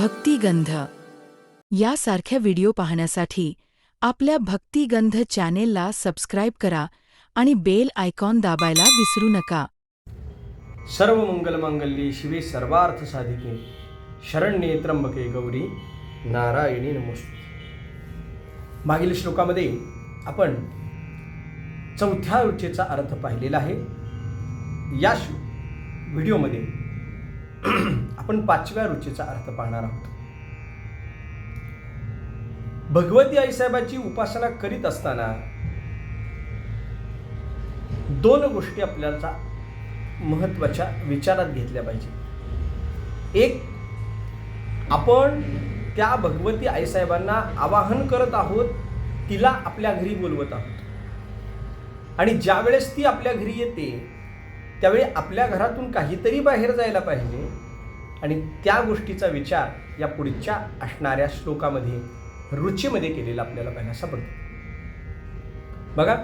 भक्तिगंध. यासारख्या व्हिडिओ पाहण्यासाठी आपल्या भक्तिगंध चॅनेलला सबस्क्राईब करा आणि बेल आयकॉन दाबायला विसरू नका. सर्व मंगलमांगल्ये शिवे सर्वार्थ साधिके. शरण्ये त्र्यंबके गौरी. नारायणी नमस्ते. मागील श्लोकामध्ये आपण चौथ्या रुचेचा अर्थ पाहिलेला आहे. या व्हिडिओमध्ये आपण पाचव्या रुचीचा अर्थ पाहणार आहोत. भगवती आईसाहेबाची उपासना करीत असताना दोन गोष्टी आपल्याला महत्त्वाच्या विचारात घेतल्या पाहिजे एक आपण त्या भगवती आईसाहेबांना आवाहन करत आहोत तिला आपल्या घरी बोलवत आहोत. आणि ज्यावेळेस ती आपल्या घरी येते त्यावेळी आपल्या घरातून काहीतरी बाहेर जायला पाहिजे. आणि त्या गोष्टीचा विचार या पुढच्या असणाऱ्या श्लोकामध्ये रुचीमध्ये केलेला आपल्याला पाहायला सापडतो बघा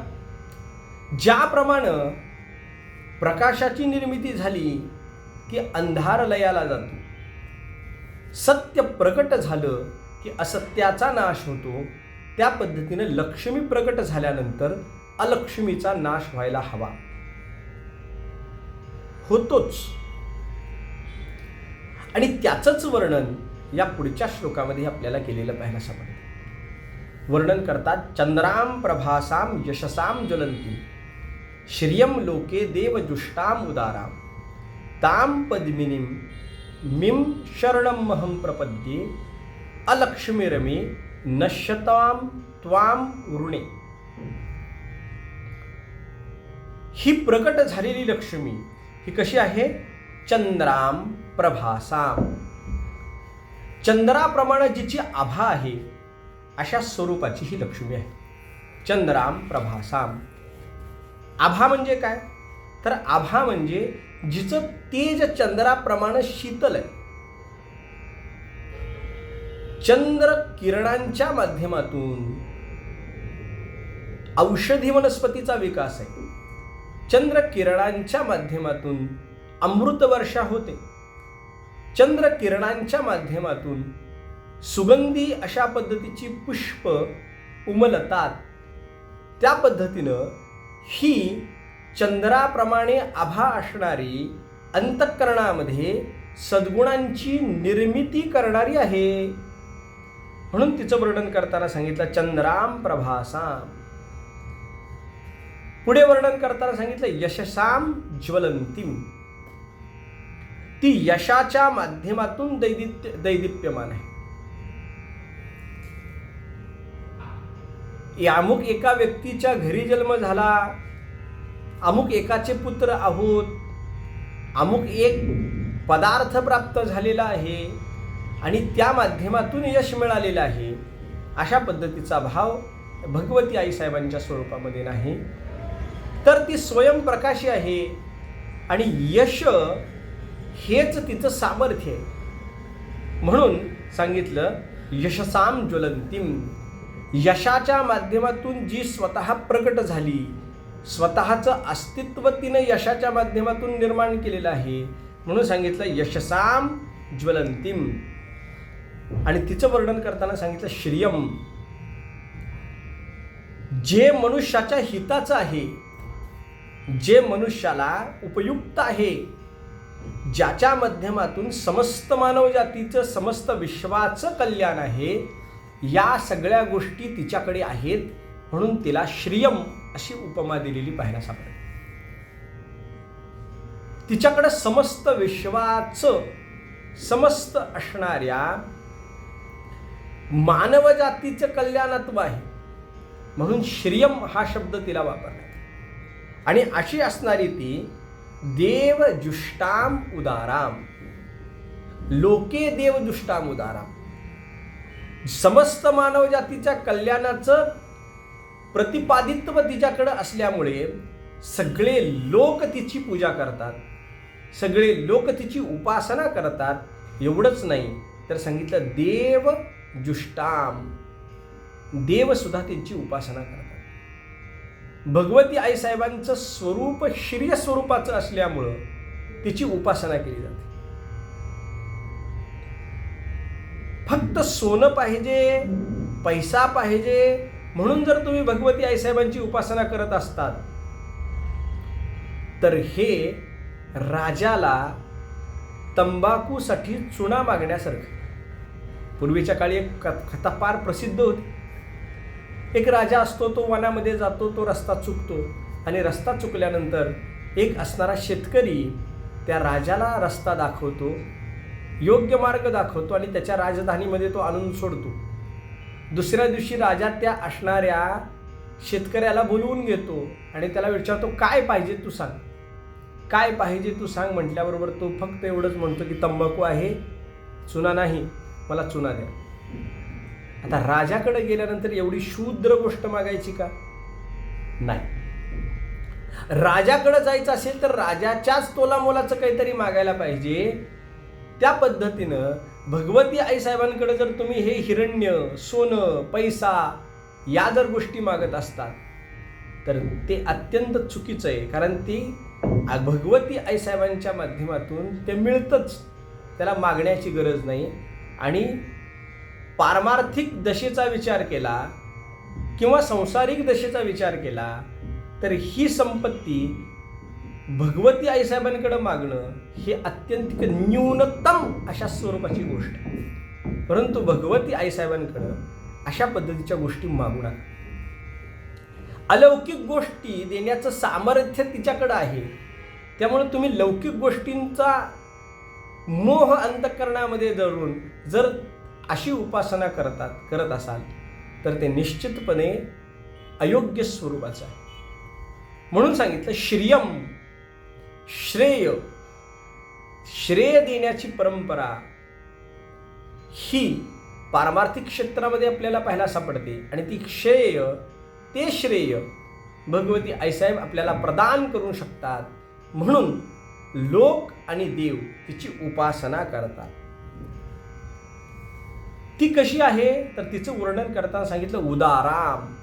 ज्याप्रमाणे प्रकाशाची निर्मिती झाली की अंधार लयाला जातो सत्य प्रकट झालं की असत्याचा नाश होतो त्या पद्धतीने लक्ष्मी प्रकट झाल्यानंतर अलक्ष्मीचा नाश व्हायला हवा. होतोच. आणि त्याचंच वर्णन या पुढच्या श्लोकामध्ये आपल्याला केलेलं पाहायला सापडतं वर्णन करतात चंद्राम प्रभासाम यशसाम ज्वलंती श्रियम लोके देवजुष्टाम उदाराम ताम पद्मिनीम मिम शरणमहम प्रपद्ये अलक्ष्मीरमे नश्यताम त्वाम ऋणे ही प्रकट झालेली लक्ष्मी ही कशी आहे? चंद्राम प्रभासाम. चंद्राप्रमाणे जिची आभा आहे अशा स्वरूपाची ही लक्ष्मी आहे. चंद्राम प्रभासाम. आभा म्हणजे काय? तर आभा म्हणजे जिचं तेज चंद्राप्रमाणे शीतल आहे. चंद्र किरणांच्या माध्यमातून औषधी वनस्पतीचा विकास आहे. चंद्र किरणांच्या माध्यमातून अमृत वर्षा होते. चंद्र किरणांच्या माध्यमातून सुगंधी अशा पद्धतीची पुष्प उमलतात. त्या पद्धतीनं ही चंद्राप्रमाणे आभा असणारी अंतःकरणामध्ये सद्गुणांची निर्मिती करणारी आहे. म्हणून तिचं वर्णन करताना सांगितलं चंद्राम प्रभासाम. पुढे वर्णन करताना सांगितलं यशसाम ज्वलंतीम. ती यशाच्या माध्यमातून दैदित्य दैदिप्यमान आहे. अमुक एका व्यक्तीच्या घरी जन्म झाला अमुक एकाचे पुत्र आहोत अमुक एक पदार्थ प्राप्त झालेला आहे आणि त्या माध्यमातून यश मिळालेलं आहे अशा पद्धतीचा भाव भगवती आईसाहेबांच्या स्वरूपामध्ये नाही. तर ती स्वयंप्रकाशी आहे आणि यश हेच तिचं सामर्थ्य आहे. म्हणून सांगितलं यशसाम ज्वलंतीम यशाच्या माध्यमातून जी स्वतः प्रकट झाली स्वतःचं अस्तित्व तिनं यशाच्या माध्यमातून निर्माण केलेलं आहे. म्हणून सांगितलं यशसाम ज्वलंतीम आणि तिचं वर्णन करताना सांगितलं श्रियम. जे मनुष्याच्या हिताचं आहे जे मनुष्याला उपयुक्त आहे ज्याच्या माध्यमातून समस्त मानव जातीचं समस्त विश्वाचं कल्याण आहे या सगळ्या गोष्टी तिच्याकडे आहेत म्हणून तिला श्रियम अशी उपमा दिलेली पाहायला सापडते तिच्याकडं समस्त विश्वाचं समस्त असणाऱ्या मानव जातीचं कल्याणत्व आहे. म्हणून श्रियम हा शब्द तिला वापरला. आणि अशी असणारी ती देव जुष्टाम उदाराम। लोके देव दुष्टाम उदाराम। समस्त मानव जातीच्या कल्याणाचं प्रतिपादित्व तिच्याकडं असल्यामुळे सगळे लोक तिची पूजा करतात सगळे लोक तिची उपासना करतात एवढंच नाही तर सांगितलं देव जुष्टाम देवसुद्धा त्यांची उपासना करतात। भगवती आईसाहेबांचं स्वरूप श्रीय स्वरूपाचं असल्यामुळं तिची उपासना केली जाते. फक्त सोनं पाहिजे पैसा पाहिजे म्हणून जर तुम्ही भगवती आईसाहेबांची उपासना करत असतात तर हे राजाला तंबाखूसाठी चुना मागण्यासारखं. पूर्वीच्या काळी एक क- कथा फार प्रसिद्ध होती. एक राजा असतो तो वनामध्ये जातो तो रस्ता चुकतो. आणि रस्ता चुकल्यानंतर एक असणारा शेतकरी त्या राजाला रस्ता दाखवतो योग्य मार्ग दाखवतो आणि त्याच्या राजधानीमध्ये तो आणून सोडतो. दुसऱ्या दिवशी राजा त्या असणाऱ्या शेतकऱ्याला बोलवून घेतो आणि त्याला विचारतो काय पाहिजे तू सांग? काय पाहिजे तू सांग? म्हटल्याबरोबर तो फक्त एवढंच म्हणतो की तंबाखू आहे चुना नाही मला चुना द्या. आता राजाकडे गेल्यानंतर एवढी शूद्र गोष्ट मागायची का? नाही. राजाकडे जायचं असेल तर राजाच्याच तोलामोलाचं काहीतरी मागायला पाहिजे. त्या पद्धतीनं भगवती आईसाहेबांकडे जर तुम्ही हे हिरण्य सोनं पैसा या जर गोष्टी मागत असतात तर ते अत्यंत चुकीचं आहे. कारण ती भगवती आईसाहेबांच्या माध्यमातून ते मिळतंच. त्याला मागण्याची गरज नाही. आणि पारमार्थिक दशेचा विचार केला किंवा संसारिक दशेचा विचार केला तर ही संपत्ती भगवती आईसाहेबांकडे मागणं हे अत्यंत न्यूनतम अशा स्वरूपाची गोष्ट आहे. परंतु भगवती आईसाहेबांकडं अशा पद्धतीच्या गोष्टी मागू नका. अलौकिक गोष्टी देण्याचं सामर्थ्य तिच्याकडं आहे. त्यामुळे तुम्ही लौकिक गोष्टींचा मोह अंतकरणामध्ये धरून जर अशी उपासना करतात करत असाल तर ते निश्चितपणे अयोग्य स्वरूपाचं आहे. म्हणून सांगितलं श्रियम श्रेय श्रेय देण्याची परंपरा ही पारमार्थिक क्षेत्रामध्ये आपल्याला पाहायला सापडते. आणि ती श्रेय ते श्रेय भगवती आईसाहेब आपल्याला प्रदान करू शकतात. म्हणून लोक आणि देव तिची उपासना करतात. ती कशी आहे? तर तिचं वर्णन करताना सांगितलं उदाराम.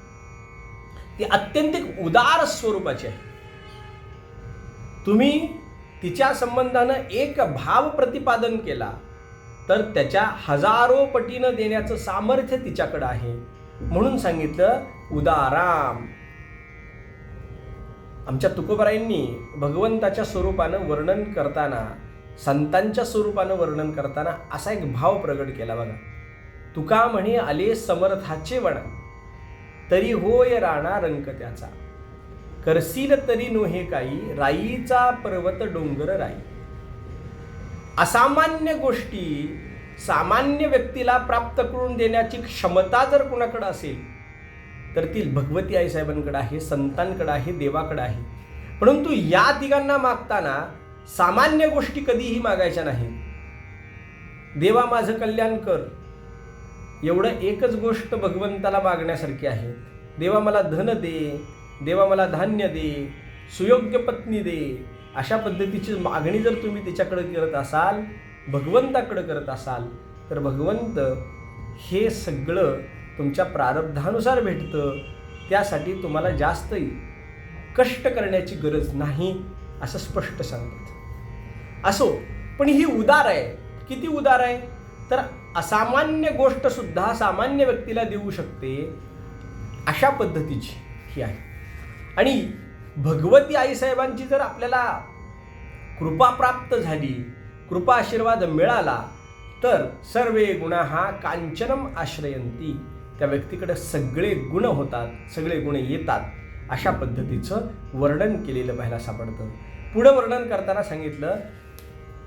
ती अत्यंतिक उदार स्वरूपाची आहे. तुम्ही तिच्या संबंधानं एक भाव प्रतिपादन केला तर त्याच्या हजारो पटीनं देण्याचं सामर्थ्य तिच्याकडं आहे. म्हणून सांगितलं उदाराम. आमच्या तुकोबरायांनी भगवंताच्या स्वरूपानं वर्णन करताना संतांच्या स्वरूपानं वर्णन करताना असा एक भाव प्रगट केला बघा. तुका म्हणे आले समर्थाचे वणा तरी होय राणा रंक त्याचा. करसील तरी नोहे काही राईचा पर्वत डोंगर राई. असामान्य गोष्टी सामान्य व्यक्तीला प्राप्त करून देण्याची क्षमता जर कुणाकडे असेल तर ती भगवती आईसाहेबांकडे आहे संतांकडे आहे देवाकडे आहे. परंतु या तिघांना मागताना सामान्य गोष्टी कधीही मागायच्या नाहीत. देवा माझं कल्याण कर. एवढं एकच गोष्ट भगवंताला मागण्यासारखी आहे. देवा मला धन दे देवा मला धान्य दे सुयोग्य पत्नी दे अशा पद्धतीची मागणी जर तुम्ही तिच्याकडे करत असाल भगवंताकडे करत असाल तर भगवंत हे सगळं तुमच्या प्रारब्धानुसार भेटतं. त्यासाठी तुम्हाला जास्त कष्ट करण्याची गरज नाही असं स्पष्ट सांगतात. असो पण ही उदार आहे. किती उदार आहे? तर असामान्य गोष्ट सुद्धा सामान्य व्यक्तीला देऊ शकते अशा पद्धतीची ही आहे. आणि भगवती आईसाहेबांची जर आपल्याला कृपा प्राप्त झाली कृपा आशीर्वाद मिळाला तर सर्वे गुण हा कांचनम आश्रयंती त्या व्यक्तीकडे सगळे गुण होतात सगळे गुण येतात अशा पद्धतीचं वर्णन केलेलं पाहायला सापडतं. पुढं वर्णन करताना सांगितलं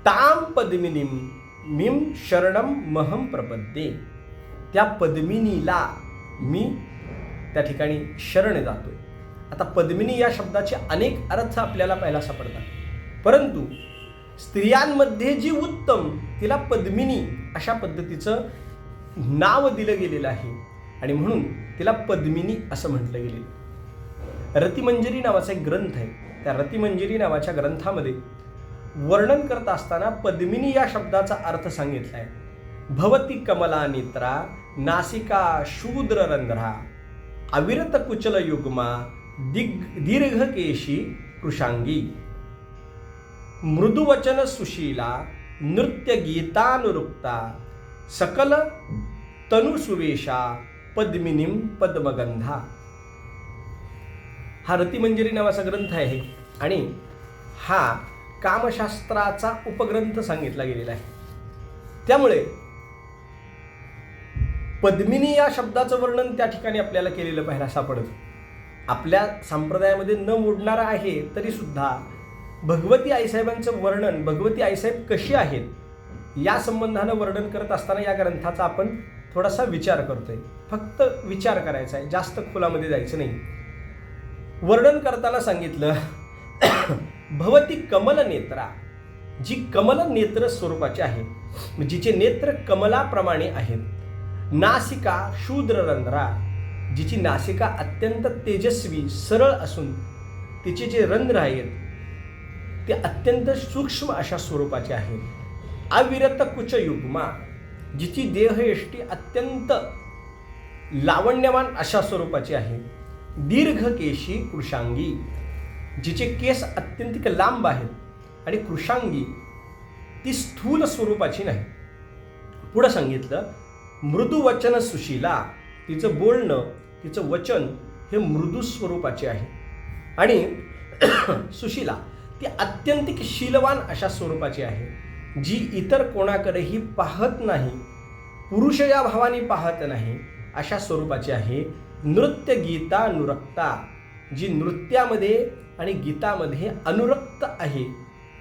ताम पद्मिनीम मिम शरणम महम प्रपद्ये. त्या पद्मिनीला मी त्या ठिकाणी शरण जातोय. आता पद्मिनी या शब्दाचे अनेक अर्थ आपल्याला पाहायला सापडतात. परंतु स्त्रियांमध्ये जी उत्तम तिला पद्मिनी अशा पद्धतीचं नाव दिलं गेलेलं आहे. आणि म्हणून तिला पद्मिनी असं म्हटलं गेलेलं रतिमंजरी नावाचा एक ग्रंथ आहे. त्या रतिमंजरी नावाच्या ग्रंथामध्ये वर्णन करत असताना पद्मिनी या शब्दाचा अर्थ सांगितला आहे भवती कमला नेत्रा नासिका शूद्र रंध्रा अविरत कुचल युग्मा दिग दीर्घकेशी कृशांगी मृदुवचन सुशीला नृत्य गीतानुरुक्ता सकल तनुसुवेशा पद्मिनीम पद्मगंधा. हा रतिमंजरी नावाचा ग्रंथ आहे. आणि हा कामशास्त्राचा उपग्रंथ सांगितला गेलेला आहे. त्यामुळे पद्मिनी या शब्दाचं वर्णन त्या ठिकाणी आपल्याला केलेलं पाहायला सापडत आपल्या संप्रदायामध्ये न मोडणारं आहे तरी सुद्धा भगवती आईसाहेबांचं वर्णन भगवती आईसाहेब कशी आहेत या संबंधानं वर्णन करत असताना या ग्रंथाचा आपण थोडासा विचार करतोय. फक्त विचार करायचा आहे जास्त खोलामध्ये जायचं नाही. वर्णन करताना सांगितलं भवती कमल नेत्रा जी कमल नेत्र स्वरूपाची आहे. जिचे नेत्र कमलाप्रमाणे आहेत. नासिका शूद्ररंध्रा जिची नासिका अत्यंत तेजस्वी सरळ असून तिचे जे रंध्र आहेत ते अत्यंत सूक्ष्म अशा स्वरूपाचे आहेत. अविरत कुचयुग्मा जिची देहयष्टी अत्यंत लावण्यवान अशा स्वरूपाची आहे. दीर्घकेशी कृषांगी जिचे केस अत्यंतिक लांब आहेत आणि कृषांगी ती स्थूल स्वरूपाची नाही. पुढं सांगितलं मृदू वचन सुशीला तिचं बोलणं तिचं वचन हे मृदू स्वरूपाचे आहे. आणि सुशीला ती अत्यंतिक शीलवान अशा स्वरूपाची आहे जी इतर कोणाकडेही पाहत नाही पुरुष या भावाने पाहत नाही अशा स्वरूपाची आहे. नृत्य गीता नृक्ता जी नृत्यामध्ये आणि गीतामध्ये अनुरक्त आहे.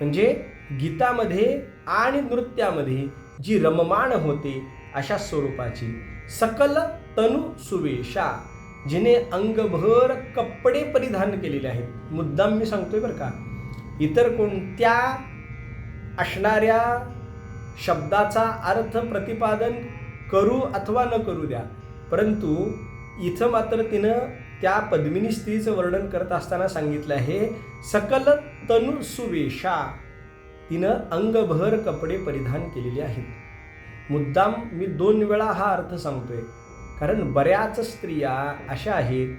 म्हणजे गीतामध्ये आणि नृत्यामध्ये जी रममाण होते अशा स्वरूपाची. सकल तनु सुवेशा जिने अंगभर कपडे परिधान केलेले आहेत. मुद्दाम मी सांगतोय बरं का. इतर कोणत्या असणाऱ्या शब्दाचा अर्थ प्रतिपादन करू अथवा न करू द्या. परंतु इथं मात्र तिनं त्या पद्मिनी स्त्रीचं वर्णन करत असताना सांगितलं आहे सकल तनु सुवेशा तिनं अंगभर कपडे परिधान केलेले आहेत. मुद्दाम मी दोन वेळा हा अर्थ सांगतोय. कारण बऱ्याच स्त्रिया अशा आहेत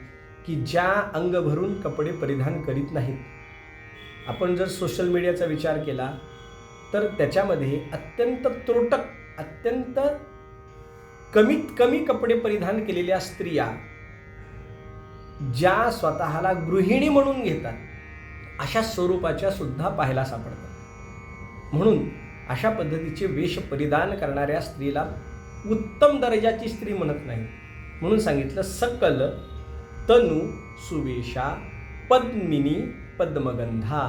की ज्या अंग भरून कपडे परिधान करीत नाहीत. आपण जर सोशल मीडियाचा विचार केला तर त्याच्यामध्ये अत्यंत त्रोटक अत्यंत कमीत कमी कपडे परिधान केलेल्या स्त्रिया ज्या स्वतःला गृहिणी म्हणून घेतात अशा स्वरूपाच्या सुद्धा पाहायला सापडतात. म्हणून अशा पद्धतीचे वेश परिधान करणाऱ्या स्त्रीला उत्तम दर्जाची स्त्री म्हणत नाही. म्हणून सांगितलं सकल तनु सुवेशा पद्मिनी पद्मगंधा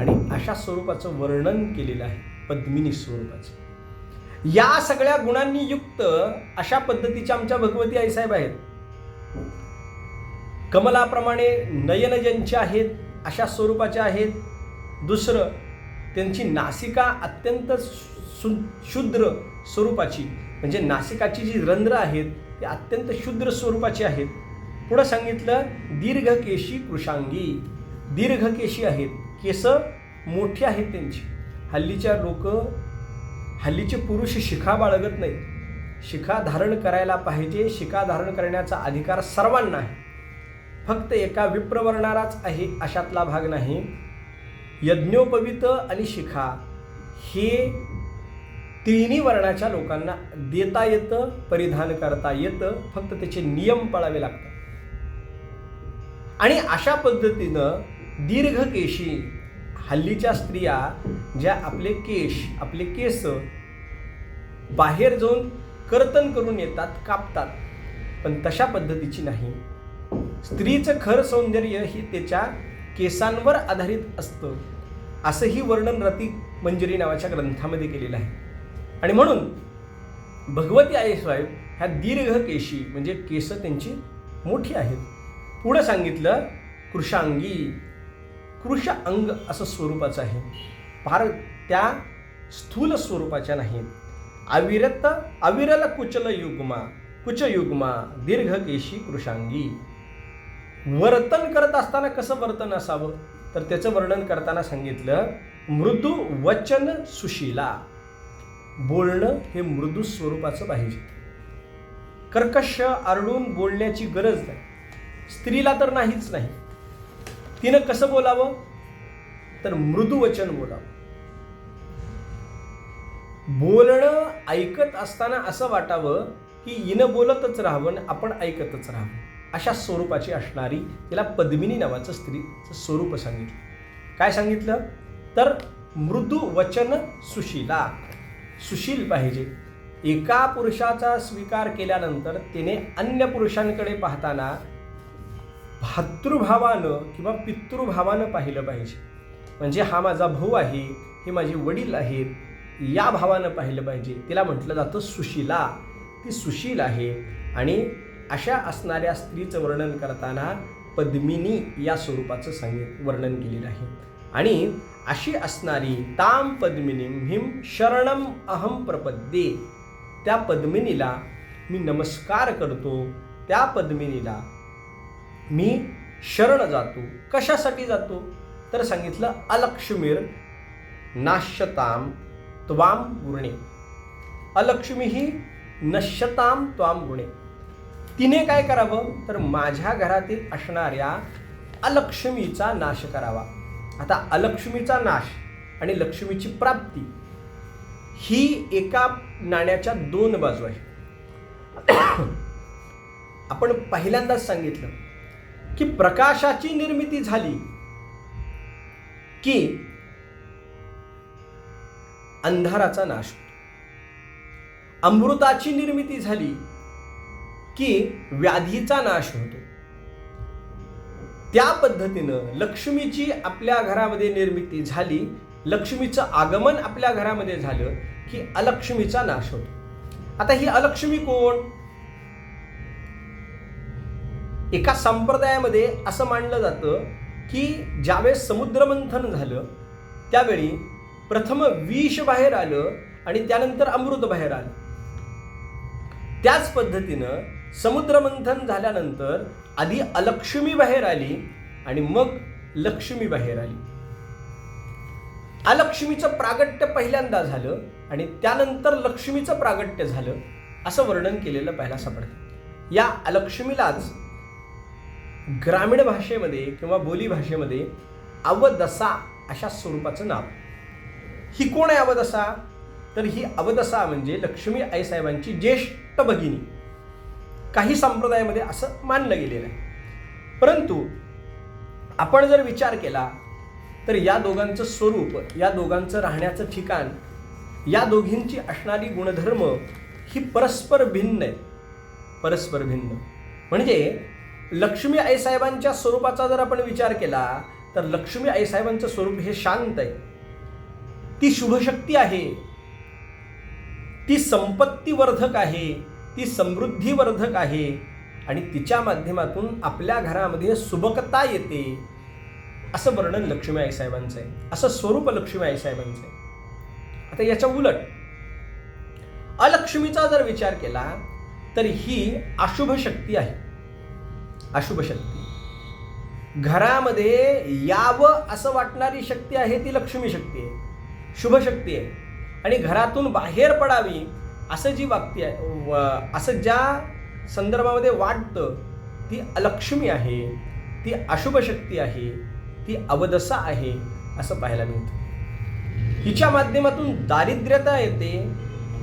आणि अशा स्वरूपाचं वर्णन केलेलं आहे पद्मिनी स्वरूपाचं. या सगळ्या गुणांनी युक्त अशा पद्धतीच्या आमच्या भगवती आईसाहेब आहेत. कमलाप्रमाणे नयन ज्यांचे आहेत अशा स्वरूपाच्या आहेत. दुसरं त्यांची नासिका अत्यंत सु शुद्र स्वरूपाची म्हणजे नासिकाची जी रंध्र आहेत ती अत्यंत शुद्र स्वरूपाची आहेत. पुढं सांगितलं दीर्घकेशी कृषांगी. दीर्घकेशी आहेत. केस मोठी आहेत त्यांची. हल्लीच्या लोक हल्लीचे पुरुष शिखा बाळगत नाहीत. शिखा धारण करायला पाहिजे शिखा धारण करण्याचा अधिकार सर्वांना आहे. फक्त एका विप्रवर्णाराच आहे अशातला भाग नाही. यज्ञोपवित आणि शिखा हे तिन्ही वर्णाच्या लोकांना देता येतं परिधान करता येतं फक्त त्याचे नियम पाळावे लागतात. आणि अशा पद्धतीनं दीर्घ केशी हल्लीच्या स्त्रिया ज्या आपले केश आपले केस बाहेर जाऊन कर्तन करून येतात कापतात पण तशा पद्धतीची नाही. स्त्रीचं खरं सौंदर्य ही त्याच्या केसांवर आधारित असतं. असंही वर्णन रती मंजरी नावाच्या ग्रंथामध्ये केलेलं आहे. आणि म्हणून भगवती आई साहेब ह्या दीर्घ केशी म्हणजे केस त्यांची मोठी आहेत. पुढं सांगितलं कृषांगी कृष अंग असं स्वरूपाचं आहे. फार त्या स्थूल स्वरूपाच्या नाहीत. अविरत अविरल कुचल युग्मा कुचयुग्मा दीर्घ केशी कृषांगी. वर्तन करत असताना कसं वर्तन असावं? तर त्याचं वर्णन करताना सांगितलं मृदू वचन सुशीला. बोलणं हे मृदू स्वरूपाचं पाहिजे. कर्कश आरडून बोलण्याची गरज नाही. स्त्रीला तर नाहीच नाही. तिनं कसं बोलावं? तर मृदू वचन बोलावं. बोलणं ऐकत असताना असं वाटावं की हिनं बोलतच राहावं आणि आपण ऐकतच राहावं. अशा स्वरूपाची असणारी तिला पद्मिनी नावाचं स्त्रीचं स्वरूप सांगितलं. काय सांगितलं? तर मृदू वचन सुशीला. सुशील पाहिजे. एका पुरुषाचा स्वीकार केल्यानंतर तिने अन्य पुरुषांकडे पाहताना भातृभावानं किंवा पितृभावानं पाहिलं पाहिजे. म्हणजे हा माझा भाऊ आहे हे माझे वडील आहेत या भावानं पाहिलं पाहिजे. तिला म्हटलं जातं सुशीला. ती सुशील आहे आणि अशा असणाऱ्या स्त्रीचं वर्णन करताना पद्मिनी या स्वरूपाचं सांगित वर्णन केलेलं आहे. आणि अशी असणारी ताम पद्मिनी हिम शरणम अहम प्रपद्ये. त्या पद्मिनीला मी नमस्कार करतो. त्या पद्मिनीला मी शरण जातो. कशासाठी जातो? तर सांगितलं अलक्ष्मीर नाश्यताम त्वाम गुणे. अलक्ष्मी ही नश्यताम त्वाम गुणे. तिने काय करावं? तर माझ्या घरातील असणाऱ्या अलक्ष्मीचा नाश करावा. आता अलक्ष्मीचा नाश आणि लक्ष्मीची प्राप्ती ही एका नाण्याच्या दोन बाजू आहे आपण पहिल्यांदाच सांगितलं की प्रकाशाची निर्मिती झाली की अंधाराचा नाश होतो. अमृताची निर्मिती झाली की व्याधीचा नाश होतो. त्या पद्धतीनं लक्ष्मीची आपल्या घरामध्ये निर्मिती झाली लक्ष्मीचं आगमन आपल्या घरामध्ये झालं की अलक्ष्मीचा नाश होतो. आता ही अलक्ष्मी कोण? एका संप्रदायामध्ये असं मानलं जातं की ज्यावेळेस समुद्रमंथन झालं त्यावेळी प्रथम विष बाहेर आलं आणि त्यानंतर अमृत बाहेर आलं. त्याच पद्धतीनं समुद्रमंथन झाल्यानंतर आधी अलक्ष्मी बाहेर आली आणि मग लक्ष्मी बाहेर आली. अलक्ष्मीचं प्रागट्य पहिल्यांदा झालं आणि त्यानंतर लक्ष्मीचं प्रागट्य झालं असं वर्णन केलेलं पाहायला सापडतं. या अलक्ष्मीलाच ग्रामीण भाषेमध्ये किंवा बोली भाषेमध्ये अवदसा अशा स्वरूपाचं नाव. ही कोण आहे अवदसा? तर ही अवदसा म्हणजे लक्ष्मी आईसाहेबांची ज्येष्ठ भगिनी. काही संप्रदायामध्ये असं मानलं गेलेलं आहे. परंतु आपण जर विचार केला तर या दोघांचं स्वरूप या दोघांचं राहण्याचं ठिकाण या दोघींची असणारी गुणधर्म ही परस्पर भिन्न आहे परस्पर भिन्न. म्हणजे लक्ष्मी आईसाहेबांच्या स्वरूपाचा जर आपण विचार केला तर लक्ष्मी आईसाहेबांचं स्वरूप हे शांत आहे. ती शुभशक्ती आहे. ती संपत्तीवर्धक आहे. ती समृद्धीवर्धक आहे आणि तिच्या माध्यमातून आपल्या घरामध्ये सुबकता येते. असं वर्णन लक्ष्मी आईसाहेबांचं आहे. असं स्वरूप लक्ष्मी आईसाहेबांचं आहे. आता याच्या उलट अलक्ष्मीचा जर विचार केला तर ही अशुभ शक्ती आहे. अशुभ शक्ती. घरामध्ये यावं असं वाटणारी शक्ती आहे ती लक्ष्मी शक्ती आहे. शुभ शक्ती आहे. आणि घरातून बाहेर पडावी असं जी वागती आहे असं ज्या संदर्भामध्ये वाटतं ती अलक्ष्मी आहे ती अशुभ शक्ती आहे ती अवदसा आहे असं पाहायला मिळतं. हिच्या माध्यमातून दारिद्र्यता येते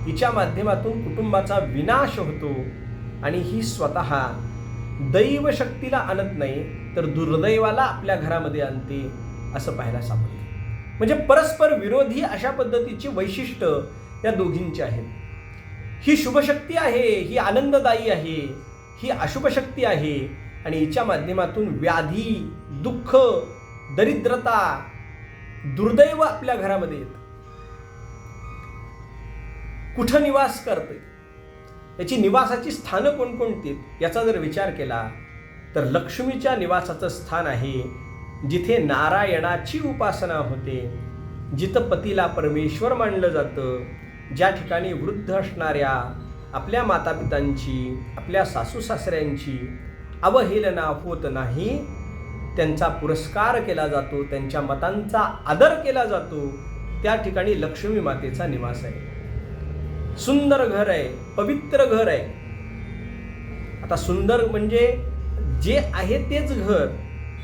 हिच्या माध्यमातून कुटुंबाचा विनाश होतो आणि ही स्वतः दैव शक्तीला आणत नाही तर दुर्दैवाला आपल्या घरामध्ये आणते असं पाहायला सापडतं. म्हणजे परस्पर विरोधी अशा पद्धतीची वैशिष्ट्य या दोघींची आहेत. ही शुभशक्ती आहे ही आनंददायी आहे ही अशुभशक्ती आहे. आणि हिच्या माध्यमातून व्याधी दुःख दरिद्रता दुर्दैव आपल्या घरामध्ये येत. कुठं निवास करते याची निवासाची स्थानं कोणकोणती याचा जर विचार केला तर लक्ष्मीच्या निवासाचं स्थान आहे जिथे नारायणाची उपासना होते जिथं पतीला परमेश्वर मानलं जातं ज्या ठिकाणी वृद्ध असणाऱ्या आपल्या मातापितांची आपल्या सासू सासऱ्यांची अवहेलना होत नाही त्यांचा पुरस्कार केला जातो त्यांच्या मतांचा आदर केला जातो त्या ठिकाणी लक्ष्मी मातेचा निवास आहे. सुंदर घर आहे पवित्र घर आहे. आता सुंदर म्हणजे जे आहे तेच घर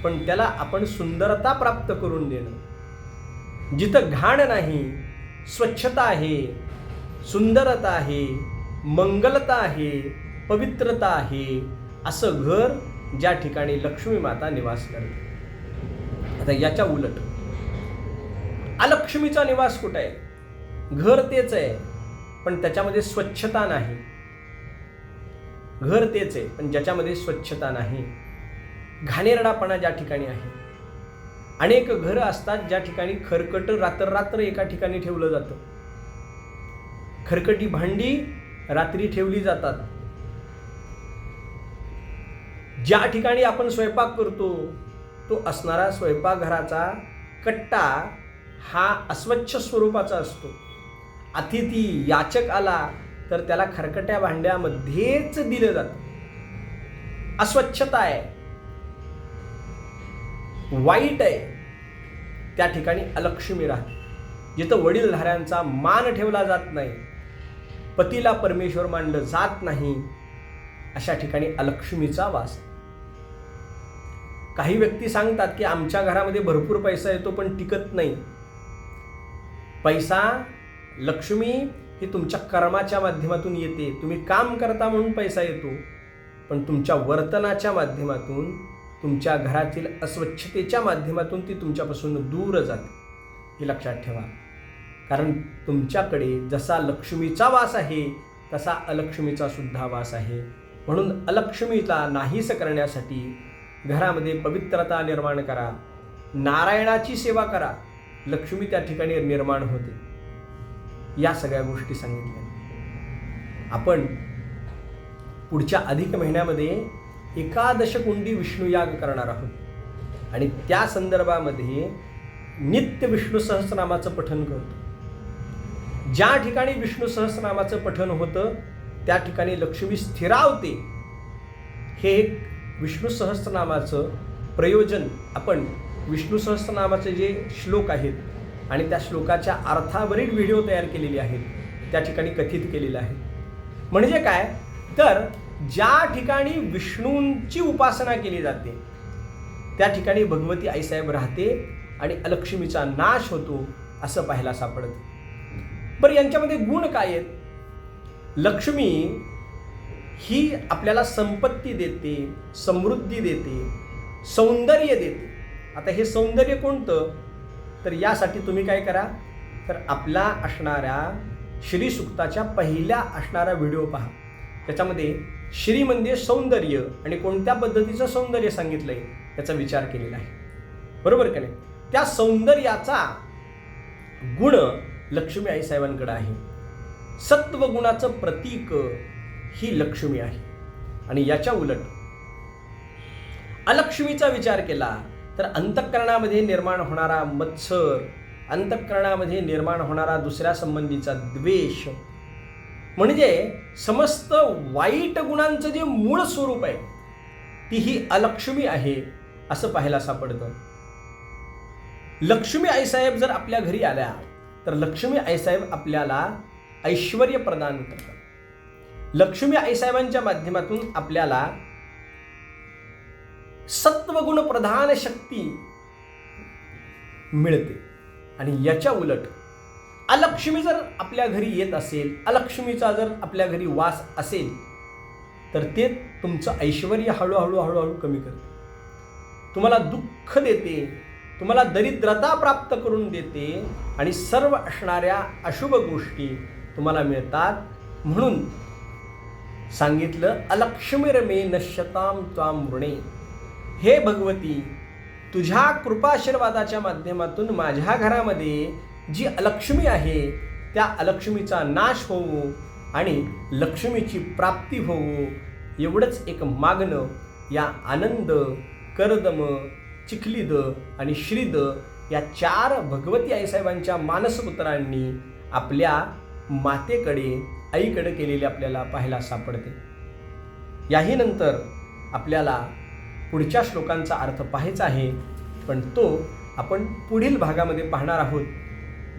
पण त्याला आपण सुंदरता प्राप्त करून देणं. जिथं घाण नाही स्वच्छता आहे सुंदरता आहे मंगलता आहे पवित्रता आहे असं घर ज्या ठिकाणी लक्ष्मी माता निवास करते. आता याच्या उलट अलक्ष्मीचा निवास कुठं आहे? घर तेच आहे पण त्याच्यामध्ये स्वच्छता नाही. घर तेच आहे पण ज्याच्यामध्ये स्वच्छता नाही. घाणेरडापणा ज्या ठिकाणी आहे अनेक घरं असतात ज्या ठिकाणी खरकट रात्ररात्र एका ठिकाणी ठेवलं जातं. खरकटी भांडी रात्री ठेवली जातात. ज्या ठिकाणी आपण स्वयंपाक करतो तो असणारा स्वयंपाकघराचा कट्टा हा अस्वच्छ स्वरूपाचा असतो. अतिथी याचक आला तर त्याला खरकट्या भांड्यामध्येच दिलं जातं. अस्वच्छता आहे. वाईट आहे. त्या ठिकाणी अलक्ष्मी राहते. जिथं वडीलधाऱ्यांचा मान ठेवला जात नाही पतीला परमेश्वर मानलं जात नाही अशा ठिकाणी अलक्ष्मीचा वास काही व्यक्ती सांगतात की आमच्या घरामध्ये भरपूर पैसा येतो पण टिकत नाही. पैसा लक्ष्मी ही तुमच्या कर्माच्या माध्यमातून येते. तुम्ही काम करता म्हणून पैसा येतो पण तुमच्या वर्तनाच्या माध्यमातून तुमच्या घरातील अस्वच्छतेच्या माध्यमातून ती तुमच्यापासून दूर जाते. हे लक्षात ठेवा. कारण तुमच्याकडे जसा लक्ष्मीचा वास आहे तसा अलक्ष्मीचा सुद्धा वास आहे. म्हणून अलक्ष्मीला नाहीस करण्यासाठी घरामध्ये पवित्रता निर्माण करा. नारायणाची सेवा करा. लक्ष्मी त्या ठिकाणी निर्माण होते. या सगळ्या गोष्टी सांगितल्या. आपण पुढच्या अधिक महिन्यामध्ये एकादश कुंडी विष्णुयाग करणार आहोत. आणि त्या संदर्भामध्ये नित्य विष्णू सहस्रनामाचं पठन करतो. ज्या ठिकाणी विष्णू सहस्रनामाचं पठन होतं त्या ठिकाणी लक्ष्मी स्थिरावते. हे एक विष्णू सहस्रनामाचं प्रयोजन. आपण विष्णू सहस्रनामाचे जे श्लोक आहेत आणि त्या श्लोकाच्या अर्थावरील व्हिडिओ तयार केलेले आहेत त्या ठिकाणी कथित केलेलं आहे म्हणजे काय? तर ज्या ठिकाणी विष्णूंची उपासना केली जाते त्या ठिकाणी भगवती आईसाहेब राहते आणि अलक्ष्मीचा नाश होतो असं पाहायला सापडतं. बरं यांच्यामध्ये गुण काय आहेत? लक्ष्मी ही आपल्याला संपत्ती देते समृद्धी देते सौंदर्य देते. आता हे सौंदर्य कोणतं? तर यासाठी तुम्ही काय करा? तर आपला असणाऱ्या श्रीसुक्ताच्या पहिल्या असणारा व्हिडिओ पहा. त्याच्यामध्ये श्री म्हणजे सौंदर्य आणि कोणत्या पद्धतीचं सौंदर्य सांगितलंय याचा विचार केलेला आहे. बरोबर का नाही? त्या सौंदर्याचा गुण लक्ष्मी आई साहेबांकडे आहे. सत्वगुणाचं प्रतीक ही लक्ष्मी आहे. आणि याच्या उलट अलक्ष्मीचा विचार केला तर अंतःकरणामध्ये निर्माण होणारा मत्सर अंतःकरणामध्ये निर्माण होणारा दुसऱ्या संबंधीचा द्वेष म्हणजे समस्त वाईट गुणांचं जे मूळ स्वरूप आहे ती ही अलक्ष्मी आहे असं पाहायला सापडतं. लक्ष्मी आईसाहेब जर आपल्या घरी आल्या तर लक्ष्मी आईसाहेब आपल्याला ऐश्वर प्रदान करतात. लक्ष्मी आईसाहेबांच्या माध्यमातून आपल्याला सत्वगुण प्रधान शक्ती मिळते. आणि याच्या उलट अलक्ष्मी जर आपल्या घरी येत असेल अलक्ष्मीचा जर आपल्या घरी वास असेल तर ते तुमचं ऐश्वर हळूहळू हळूहळू कमी करते. तुम्हाला दुःख देते तुम्हाला दरिद्रता प्राप्त करून देते आणि सर्व असणाऱ्या अशुभ गोष्टी तुम्हाला मिळतात. म्हणून सांगितलं अलक्ष्मीरमे नश्यताम त्वाम ऋणे हे भगवती तुझ्या कृपाशीर्वादाच्या माध्यमातून माझ्या घरामध्ये जी अलक्ष्मी आहे त्या अलक्ष्मीचा नाश होवो आणि लक्ष्मीची प्राप्ती होवो एवढंच एक मागणं या आनंद करदम चिखलीद आणि श्रीद या चार भगवती आईसाहेबांच्या मानसपुत्रांनी आपल्या मातेकडे आईकडे केलेले आपल्याला पाहायला सापडते. याही नंतर आपल्याला पुढच्या श्लोकांचा अर्थ पाहायचा आहे पण तो आपण पुढील भागामध्ये पाहणार आहोत.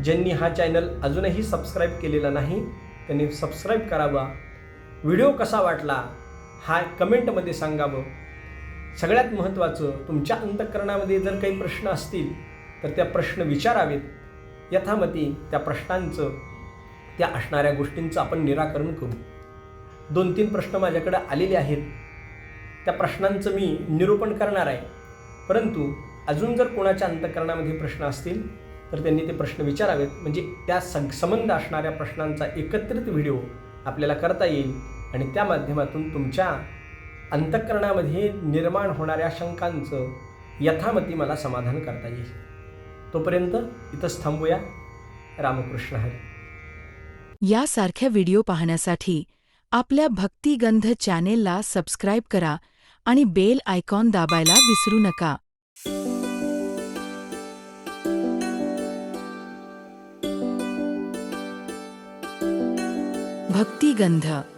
ज्यांनी हा चॅनल अजूनही सबस्क्राईब केलेला नाही त्यांनी सबस्क्राईब करावा. व्हिडिओ कसा वाटला हा कमेंटमध्ये सांगावं. सगळ्यात महत्त्वाचं तुमच्या अंतःकरणामध्ये जर काही प्रश्न असतील तर त्या प्रश्न विचारावेत. यथामती त्या प्रश्नांचं त्या असणाऱ्या गोष्टींचं आपण निराकरण करू. दोन तीन प्रश्न माझ्याकडे आलेले आहेत. त्या प्रश्नांचं मी निरूपण करणार आहे. परंतु अजून जर कोणाच्या अंतकरणामध्ये प्रश्न असतील तर त्यांनी ते प्रश्न विचारावेत. म्हणजे त्या सं संबंध असणाऱ्या प्रश्नांचा एकत्रित व्हिडिओ आपल्याला करता येईल आणि त्या माध्यमातून तुमच्या अंतःकरणामध्ये निर्माण होणाऱ्या शंकांचं यथामती मला समाधान करता येईल. तोपर्यंत इथंच थांबूया. रामकृष्ण हरी. यासारख्या व्हिडिओ पाहण्यासाठी आपल्या भक्तिगंध चॅनेलला सबस्क्राईब करा आणि बेल आयकॉन दाबायला विसरू नका. भक्तिगंध.